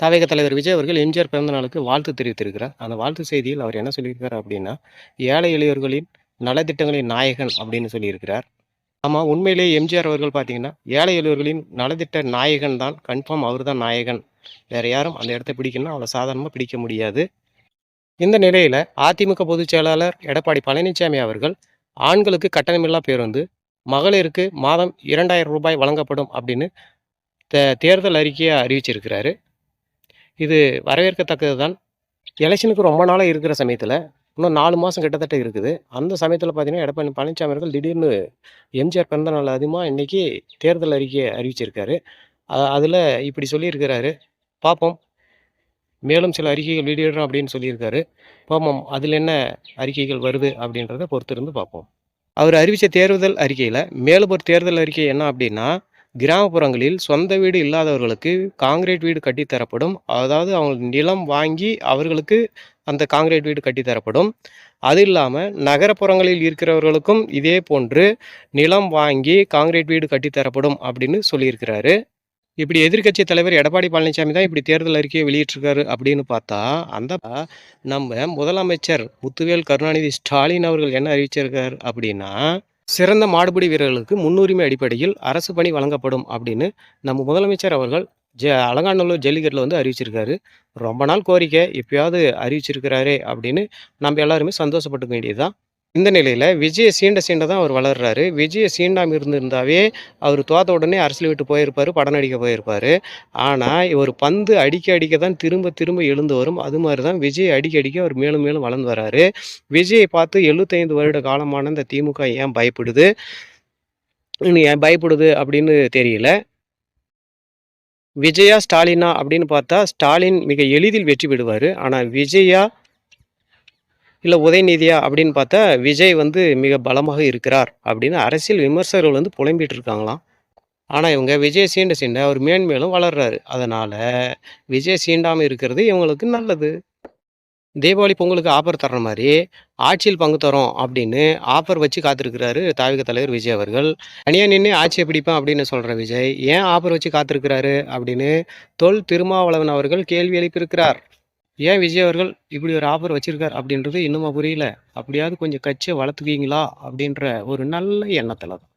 தவேக தலைவர் விஜய் அவர்கள் எம்ஜிஆர் பிறந்த நாளுக்கு வாழ்த்து தெரிவித்திருக்கிறார். அந்த வாழ்த்து செய்தியில் அவர் என்ன சொல்லியிருக்கார் அப்படின்னா ஏழை எளியோர்களின் நலத்திட்டங்களின் நாயகன் அப்படின்னு சொல்லியிருக்கிறார். ஆமாம் உண்மையிலேயே எம்ஜிஆர் அவர்கள் பார்த்தீங்கன்னா ஏழை எளியோர்களின் நலத்திட்ட நாயகன் தான் கன்ஃபார்ம் அவர் தான் நாயகன். வேற யாரும் அந்த இடத்த பிடிக்கணும்னா அவ்வளோ சாதாரணமாக பிடிக்க முடியாது. இந்த நிலையில் அதிமுக பொதுச் செயலாளர் எடப்பாடி பழனிசாமி அவர்கள் ஆண்களுக்கு கட்டணமில்லா பேருந்து மகளிருக்கு மாதம் இரண்டாயிரம் ரூபாய் வழங்கப்படும் அப்படின்னு தே- தேர்தல் அறிக்கையை அறிவிச்சிருக்கிறாரு. இது வரவேற்கத்தக்கது தான் எலெக்ஷனுக்கு ரொம்ப நாளாக இருக்கிற சமயத்தில் இன்னும் நாலு மாதம் கிட்டத்தட்ட இருக்குது. அந்த சமயத்தில் பார்த்தீங்கன்னா எடப்பாடி பழனிசாமி அவர்கள் திடீர்னு எம்ஜிஆர் பிறந்த நாள் அதிகமாக இன்னைக்கு தேர்தல் அறிக்கையை அறிவிச்சிருக்காரு. அதில் இப்படி சொல்லியிருக்கிறாரு. பார்ப்போம் மேலும் சில அறிக்கைகள் வெளியிடுறோம் அப்படின்னு சொல்லியிருக்காரு. பார்ப்போம் அதில் என்ன அறிக்கைகள் வருது அப்படின்றத பொறுத்திருந்து பார்ப்போம் அவர் அறிவித்த தேர்தல் அறிக்கையில் மேலும் ஒரு தேர்தல் அறிக்கை என்ன அப்படின்னா கிராமப்புறங்களில் சொந்த வீடு இல்லாதவர்களுக்கு காங்கிரீட் வீடு கட்டித்தரப்படும். அதாவது அவங்க நிலம் வாங்கி அவர்களுக்கு அந்த காங்கிரீட் வீடு கட்டித்தரப்படும். அது இல்லாமல் நகரப்புறங்களில் இருக்கிறவர்களுக்கும் இதே போன்று நிலம் வாங்கி காங்கிரீட் வீடு கட்டித் தரப்படும் அப்படின்னு சொல்லியிருக்கிறாரு. இப்படி எதிர்க்கட்சி தலைவர் எடப்பாடி பழனிசாமி தான் இப்படி தேர்தல் அறிக்கையை வெளியிட்டிருக்காரு அப்படின்னு பார்த்தா அந்த நம்ம முதலமைச்சர் முத்துவேல் கருணாநிதி ஸ்டாலின் அவர்கள் என்ன அறிவிச்சிருக்கார் அப்படின்னா சிறந்த மாடுபிடி வீரர்களுக்கு முன்னுரிமை அடிப்படையில் அரசு பணி வழங்கப்படும் அப்படின்னு நம்ம முதலமைச்சர் அவர்கள் ஜ அலங்காநல்லூர் ஜல்லிக்கட்டில் வந்து அறிவிச்சிருக்காரு. ரொம்ப நாள் கோரிக்கை எப்பயாவது அறிவிச்சிருக்கிறாரே அப்படின்னு நம்ம எல்லாருமே சந்தோஷப்பட்டுக்க வேண்டியதுதான். இந்த நிலையில் விஜயை சீண்ட சீண்ட தான் அவர் வளர்றாரு. விஜயை சீண்டாமல் இருந்திருந்தாவே அவர் தோத்த உடனே அரசியல் விட்டு போயிருப்பார் படம் நடிக்க போயிருப்பார். ஆனால் ஒரு பந்து அடிக்க அடிக்க தான் திரும்ப திரும்ப எழுந்து வரும். அது மாதிரி தான் விஜய் அடிக்க அடிக்க அவர் மேலும் மேலும் வளர்ந்து வராரு. விஜயை பார்த்து எழுபத்தைந்து வருட காலமான இந்த திமுக ஏன் பயப்படுது? இன்னும் ஏன் பயப்படுது அப்படின்னு தெரியல. விஜயா ஸ்டாலினா அப்படின்னு பார்த்தா ஸ்டாலின் மிக எளிதில் வெற்றி பெறுவார். ஆனால் விஜயா இல்லை உதயநிதியா அப்படின்னு பார்த்தா விஜய் வந்து மிக பலமாக இருக்கிறார் அப்படின்னு அரசியல் விமர்சகர்கள் வந்து புலம்பிகிட்டு இருக்காங்களாம். ஆனால் இவங்க விஜய் சீண்ட சீண்ட அவர் மேன்மேலும் வளர்றாரு. அதனால் விஜய் சீண்டாமல் இருக்கிறது இவங்களுக்கு நல்லது. தீபாவளி பொங்கலுக்கு ஆஃபர் தர்ற மாதிரி ஆட்சியில் பங்கு தரோம் அப்படின்னு ஆஃபர் வச்சு காத்திருக்கிறாரு தாவிக தலைவர் விஜய் அவர்கள். தனியாக நின்று ஆட்சியை பிடிப்பேன் அப்படின்னு சொல்கிற விஜய் ஏன் ஆஃபர் வச்சு காத்திருக்கிறாரு அப்படின்னு தொல் திருமாவளவன் அவர்கள் கேள்வி எழுப்பியிருக்கிறார். ஏன் விஜய் அவர்கள் இப்படி ஒரு ஆஃபர் வச்சிருக்கார் அப்படின்றது இன்னுமா புரியல. அப்படியாவது கொஞ்சம் கட்சியை வளர்த்துக்குவீங்களா அப்படின்ற ஒரு நல்ல எண்ணத்தில் தான்